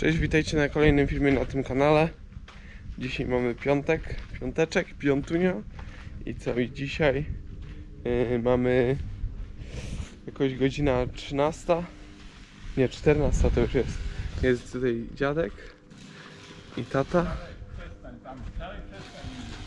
Cześć, witajcie na kolejnym filmie na tym kanale. Dzisiaj mamy piątek, piąteczek, piątunio. I co, i dzisiaj yy, mamy jakoś godzina 13. Nie, 14 to już jest. Jest tutaj dziadek i tata.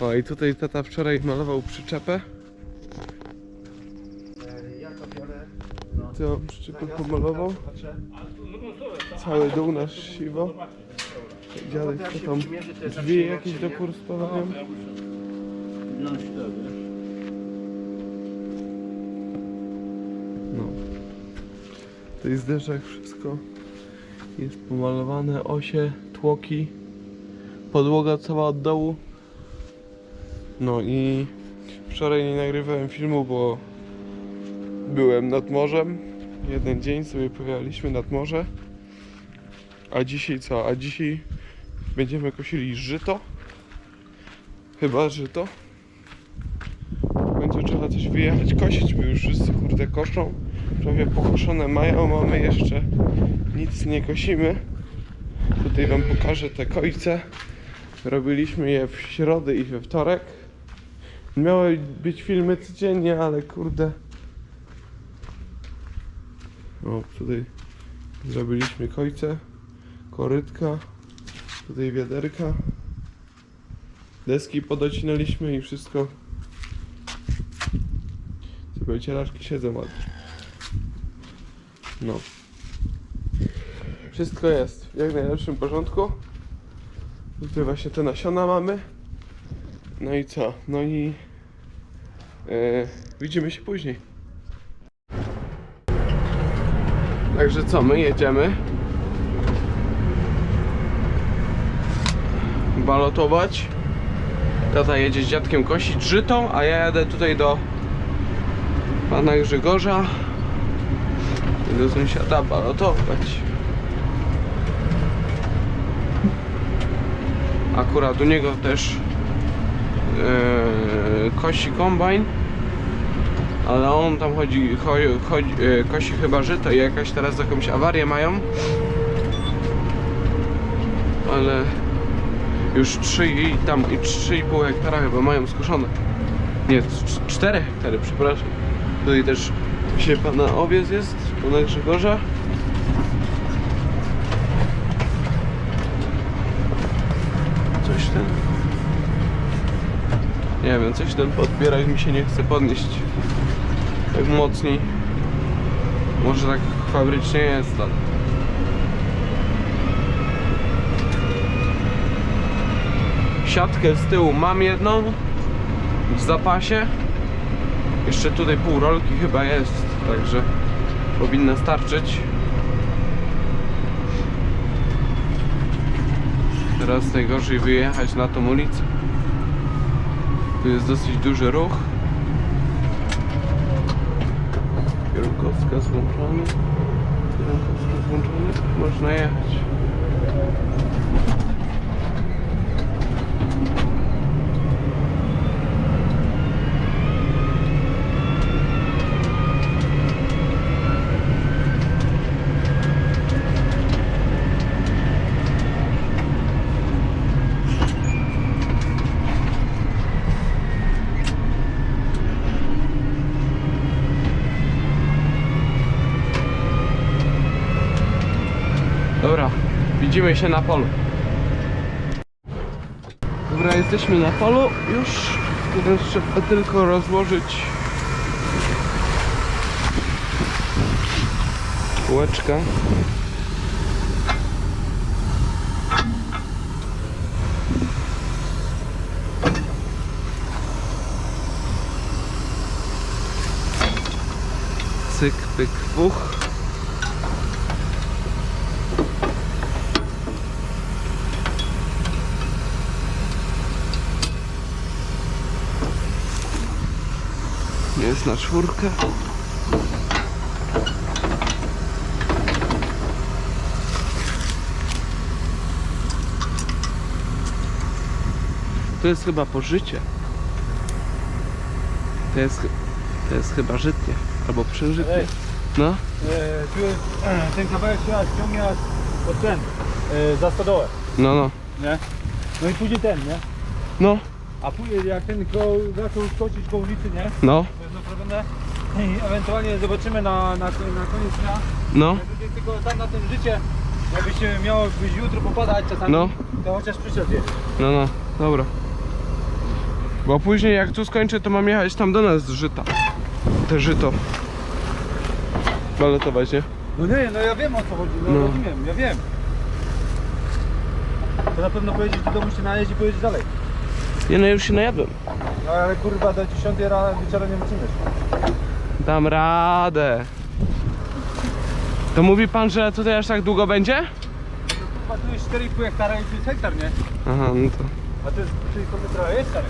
O, i tutaj tata wczoraj malował przyczepę. Ja to biorę. Co przyczepę pomalował. Cały dół nasz siwo. Dziadek co tam drzwi jakieś dokurstowają. No. To jest zderzak, wszystko jest pomalowane, osie, tłoki, podłoga cała od dołu. No i wczoraj nie nagrywałem filmu, bo byłem nad morzem. Jeden dzień sobie pojechaliśmy nad morze. A dzisiaj co? A dzisiaj będziemy kosili żyto. Chyba żyto. Będzie trzeba coś wyjechać kosić, bo już wszyscy kurde koszą. Prawie pokoszone mają, mamy jeszcze nic nie kosimy. Tutaj wam pokażę te kojce. Robiliśmy je w środę i we wtorek. Miały być filmy codziennie, ale kurde. O, tutaj zrobiliśmy kojce, korytka, tutaj wiaderka, deski podocinaliśmy i wszystko. Sobie cielaczki siedzą ładnie. No. Wszystko jest w jak najlepszym porządku. Tutaj właśnie te nasiona mamy. No i co? No i e, widzimy się później. Także co, my jedziemy balotować. Tata jedzie z dziadkiem kosić żyto, a ja jadę tutaj do pana Grzegorza i do sąsiada balotować. Akurat u niego też yy, kosi kombajn ale on tam chodzi, chodzi, chodzi e, kosi chyba żyto i jakaś teraz jakąś awarię mają. Ale już 3 i tam i 3,5 hektara chyba mają skuszone. Nie, 4 hektary, przepraszam. Tutaj też się pana owiec jest, pana Grzegorza. Coś ten. Nie wiem, coś ten podbierak mi się nie chce podnieść tak mocniej. Może tak fabrycznie jest, ale... Siatkę z tyłu mam jedną w zapasie. Jeszcze tutaj pół rolki chyba jest, także powinna starczyć. Teraz najgorzej wyjechać na tą ulicę. Tu jest dosyć duży ruch. Kierunkowskaz włączony. Kierunkowskaz włączony. Można jechać. Dobra, widzimy się na polu. Dobra, jesteśmy na polu już. Teraz trzeba tylko rozłożyć kółeczka. Cyk, pyk, puch. Jest na czwórkę. To jest chyba pożycie. To jest, to jest chyba żytnie. Albo przeżytnie. No, E, tu jest, e, ten kawałek trzeba ściągać pod ten, yy, za stodołę, No, no. nie? No i później ten, nie? No, A później jak ten koło, zaczął skoczyć koło ulicy, nie? no, Naprawione. I ewentualnie zobaczymy na, na, na koniec dnia. no. Jakby tylko tam na tym życie, jakbyście miało być jutro popadać czasami, No. to chociaż przyszedł jest. No, no, dobra. Bo później jak tu skończę, to mam jechać tam do nas z żyta. Te żyto. Balotować, nie? No nie, no ja wiem o co chodzi, no, No. rozumiem, ja wiem. To na pewno pojedziesz do domu się najeść i pojedziesz dalej. Nie no, już się najadłem. No ale kurwa do 10 rano wieczorem nie wrócimy. Dam radę. To mówi pan, że tutaj aż tak długo będzie? Kurwa tu jest 4,5 hektara i tu jest hektar, nie? Aha, no to... A to jest 3,5 metra, jest stary.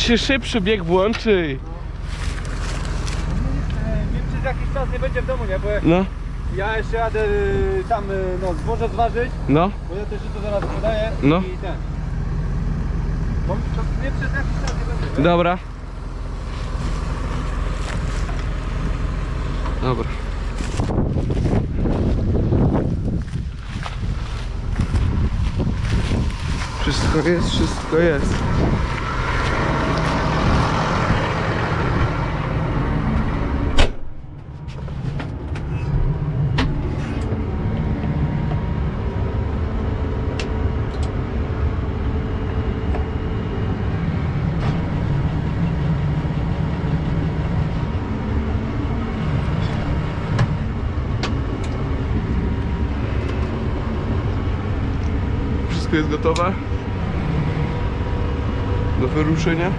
Się szybszy bieg włączy. E, Wiem, przez jakiś czas nie będzie w domu, nie? Bo No, ja jeszcze jadę y, tam y, no, zboże zważyć, no, bo ja też to zaraz podaję No. i ten. Nie nie? dobra. Dobra. Wszystko jest, wszystko jest. Wszystko jest gotowe do wyruszenia?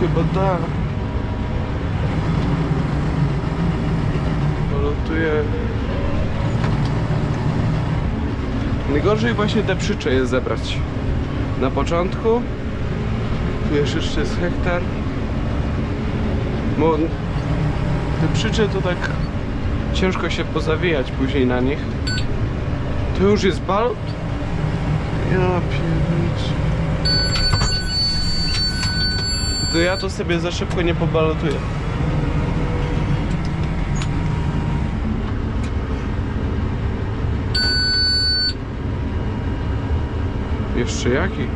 Chyba tak. Polotuję. Najgorzej właśnie te przycze jest zebrać. Na początku. Tu jeszcze jest hektar. Bo te przycze to tak ciężko się pozawijać później na nich. To już jest balot? Ja pierniczę. To ja to sobie za szybko nie pobalotuję. Jeszcze jaki?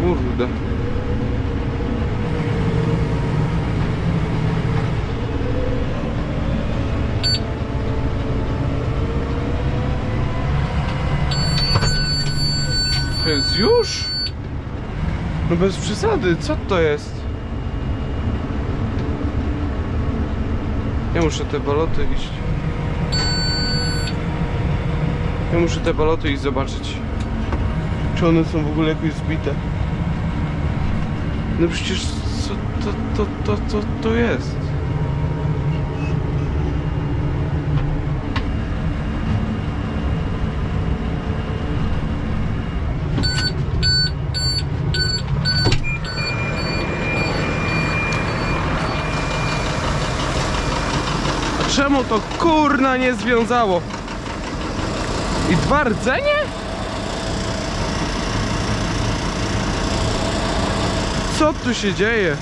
Kurde. To jest już? No bez przesady, co to jest? Ja muszę te baloty iść. Ja muszę te baloty iść zobaczyć. Czy one są w ogóle jakoś zbite? No przecież co to, to, to, to, to jest? Czemu to kurna nie związało? I dwa rdzenie? Co tu się dzieje?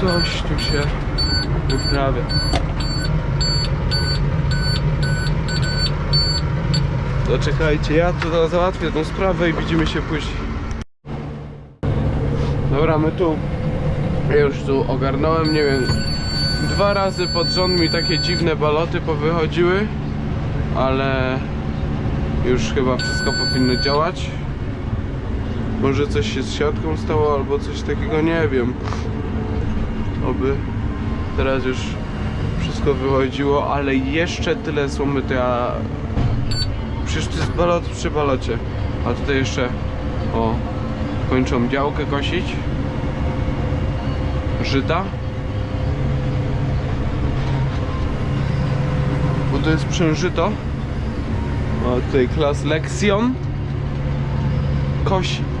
Coś tu się wyprawia. Zaczekajcie, ja tu załatwię tą sprawę i widzimy się później. Dobra, my tu ja już tu ogarnąłem, nie wiem dwa razy pod rząd mi takie dziwne baloty powychodziły ale już chyba wszystko powinno działać może coś się z siatką stało albo coś takiego, nie wiem oby teraz już wszystko wychodziło, ale jeszcze tyle słomy to ja... Przecież to jest balot przy balocie. A tutaj jeszcze, o, kończą działkę kosić. Żyta. Bo to jest przężyto. A tutaj klas Lexion. Kosi.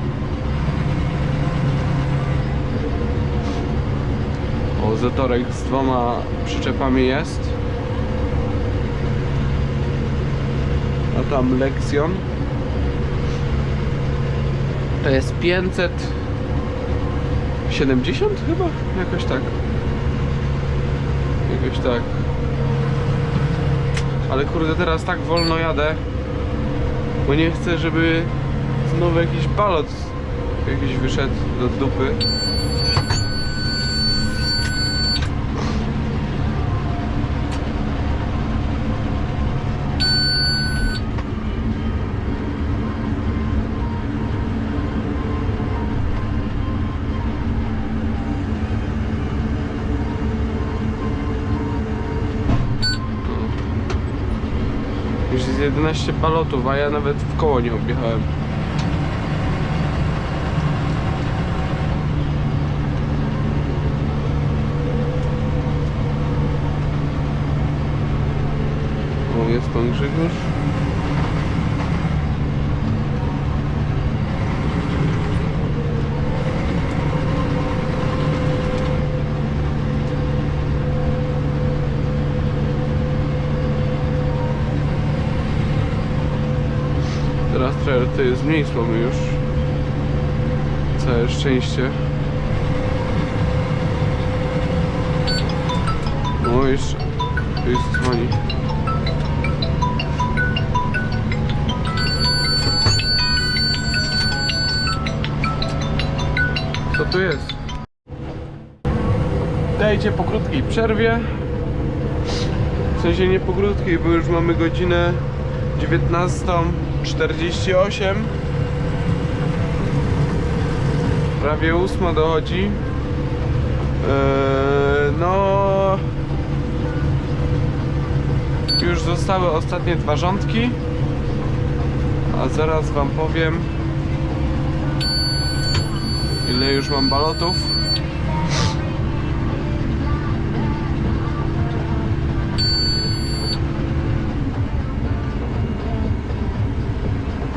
Zatorek z dwoma przyczepami jest. A tam Lexion. To jest 570 chyba? Jakoś tak. Jakoś tak. Ale kurde, teraz tak wolno jadę. Bo nie chcę, żeby znowu jakiś balot jakiś wyszedł do dupy. Jest 11 balotów, a ja nawet w koło nie objechałem. O, jest pan Grzegorz. Teraz słomy już. Całe szczęście. No jeszcze. Tu jest dzwoni. Co tu jest? Dajcie po krótkiej przerwie. W sensie nie po krótkiej, bo już mamy godzinę 19.48 Prawie 8 dochodzi. Eee, No Już zostały ostatnie dwa rządki. A zaraz wam powiem Ile już mam balotów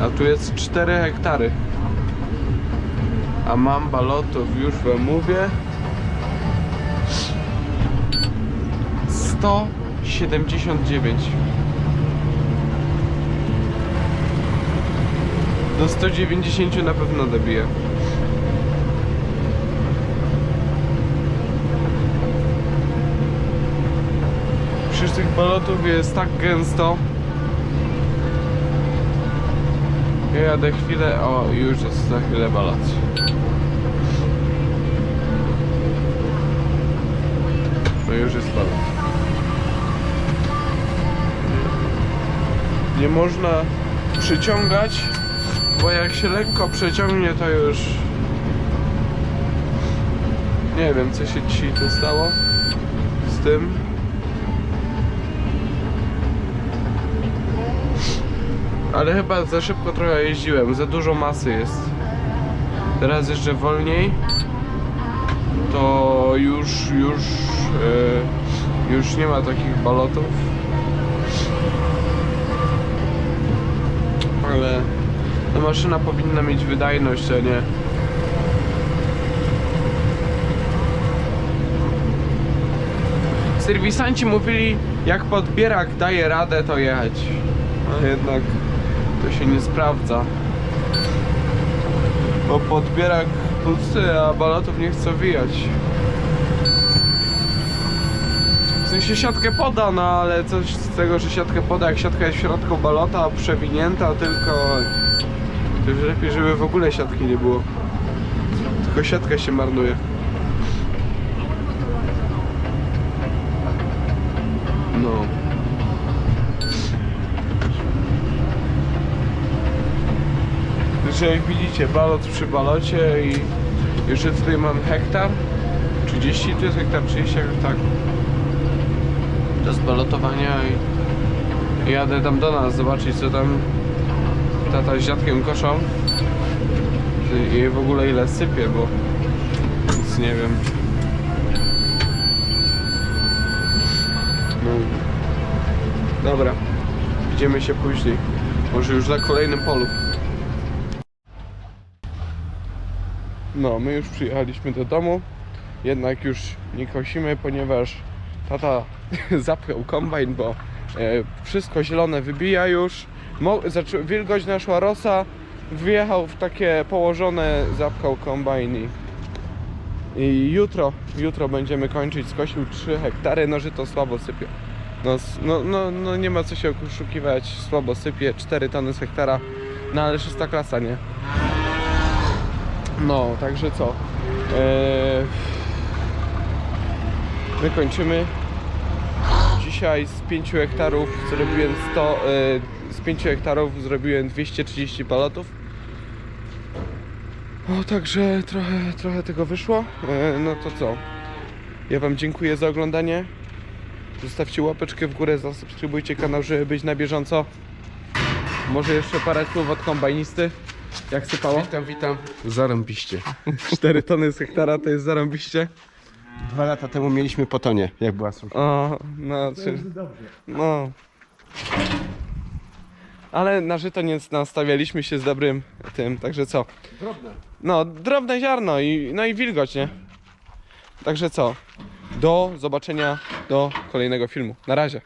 A tu jest 4 hektary. A mam balotów, już wam mówię. 179. Do 190 na pewno dobiję. Przecież tych balotów jest tak gęsto. Ja jadę chwilę, o już jest za chwilę balot. No już jest balot. Nie można przyciągać, bo jak się lekko przeciągnie to już... Nie wiem co się dzisiaj tu stało z tym. Ale chyba za szybko trochę jeździłem, za dużo masy jest. Teraz jeszcze wolniej. To już, już, e, już nie ma takich balotów. Ale ta maszyna powinna mieć wydajność, a nie. Serwisanci mówili, jak podbierak daje radę, to jechać. A jednak to się nie sprawdza. Bo podbierak pusty, a balotów nie chce wijać. W sensie siatkę poda, no ale coś z tego, że siatkę poda, jak siatka jest w środku balota przewinięta, tylko... To już lepiej, żeby w ogóle siatki nie było. Tylko siatka się marnuje. No. Także jak widzicie, balot przy balocie i jeszcze tutaj mam hektar. 30 to jest hektar, 30 jakoś tak. do zbalotowania i jadę tam do nas zobaczyć co tam tata z dziadkiem koszą i w ogóle ile sypie, bo nic nie wiem. No. Dobra, widzimy się później. Może już na kolejnym polu. No, my już przyjechaliśmy do domu. Jednak już nie kosimy, ponieważ tata zapchał kombajn, bo e, wszystko zielone wybija już. Mo, zaczą, wilgoć naszła rosa. Wjechał w takie położone, zapchał kombajn i, i jutro, jutro będziemy kończyć. Skosił 3 hektary, no że to słabo sypie. No, no, no, no nie ma co się oszukiwać, słabo sypie, 4 tony z hektara, no ale szósta klasa, nie? No, także co? Eee, my kończymy. Dzisiaj z 5 hektarów zrobiłem 100, e, z 5 hektarów zrobiłem 230 palotów. O, także trochę, trochę tego wyszło. E, no to co? Ja Wam dziękuję za oglądanie. Zostawcie łapeczkę w górę, zasubskrybujcie kanał, żeby być na bieżąco. Może jeszcze parę słów od kombajnisty. Jak sypało? Witam, witam. Zarąbiście. 4 tony z hektara to jest zarąbiście. Dwa lata temu mieliśmy po tonie, jak była susza. O, no, czy, no. Ale na żyto nie nastawialiśmy się z dobrym tym, także co? Drobne. No, drobne ziarno i, no i wilgoć, nie? Także co? Do zobaczenia do kolejnego filmu. Na razie.